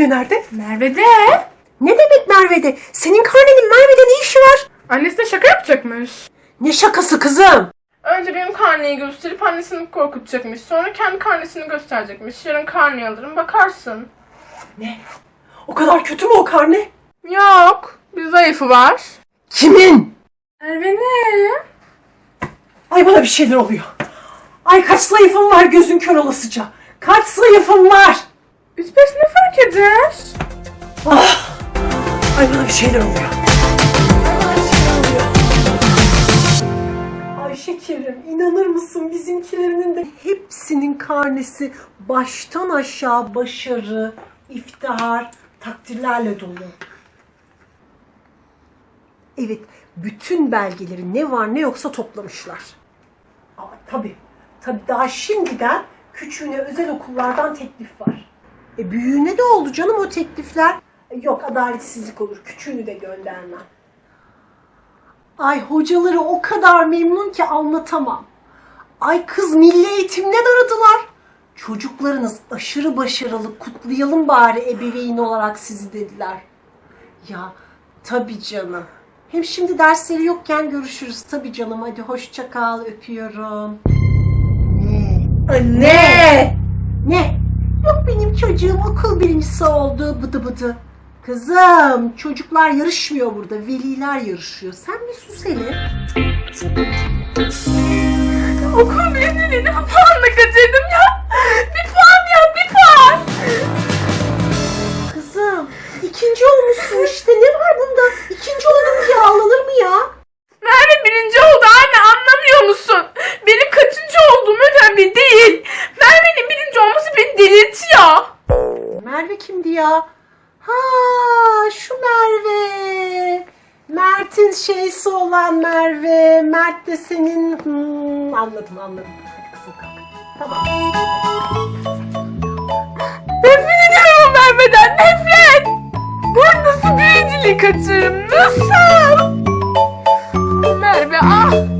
Merve nerede? Merve'de. Ne demek Merve'de? Senin karnenin Merve'de ne işi var? Annesi de şaka yapacakmış. Ne şakası kızım? Önce benim karneyi gösterip annesini korkutacakmış. Sonra kendi karnesini gösterecekmiş. Yarın karneyi alırım bakarsın. Ne? O kadar kötü mü o karne? Yok. Bir zayıfı var. Kimin? Merve ne? Ay bana bir şeyler oluyor. Ay kaç zayıfım var gözün kör olasıca. Kaç zayıfım var. Biz beş ne fark eder? Ah! Ay bana bir şeyler oluyor. Ay şekerim inanır mısın bizimkilerinin de hepsinin karnesi baştan aşağı başarı, iftihar, takdirlerle dolu. Evet, bütün belgeleri ne var ne yoksa toplamışlar. Ama tabii, tabii daha şimdiden küçüğüne özel okullardan teklif var. E büyüğüne de oldu canım o teklifler. E, Yok adaletsizlik olur, küçüğünü de göndermem. Ay hocaları o kadar memnun ki anlatamam. Ay kız milli eğitimden aradılar. Çocuklarınız aşırı başarılı kutlayalım bari ebeveyn olarak sizi dediler. Ya tabii canım. Hem şimdi dersleri yokken görüşürüz tabii canım. Hadi hoşça kal öpüyorum. Ne? Anne! Ne? Çocuğum okul birincisi oldu bıdı bıdı. Kızım çocuklar yarışmıyor burada. Veliler yarışıyor. Sen bir sus hele. Okul birinciliğini bir puanla kaçırdım ya. Bir puan ya bir puan. Kızım ikinci olmuşsun işte. Ne var bunda? İkinci oldum diye ağlanır mı ya? Ya? Ha şu Merve. Mert'in şeysi olan Merve. Mert de senin... Hmm, anladım anladım. Hadi kızım kalk. Tamam. Nefret ediyorum Merve'den nefret. Ben nasıl birinciliği kaçırırım nasıl? Merve ah.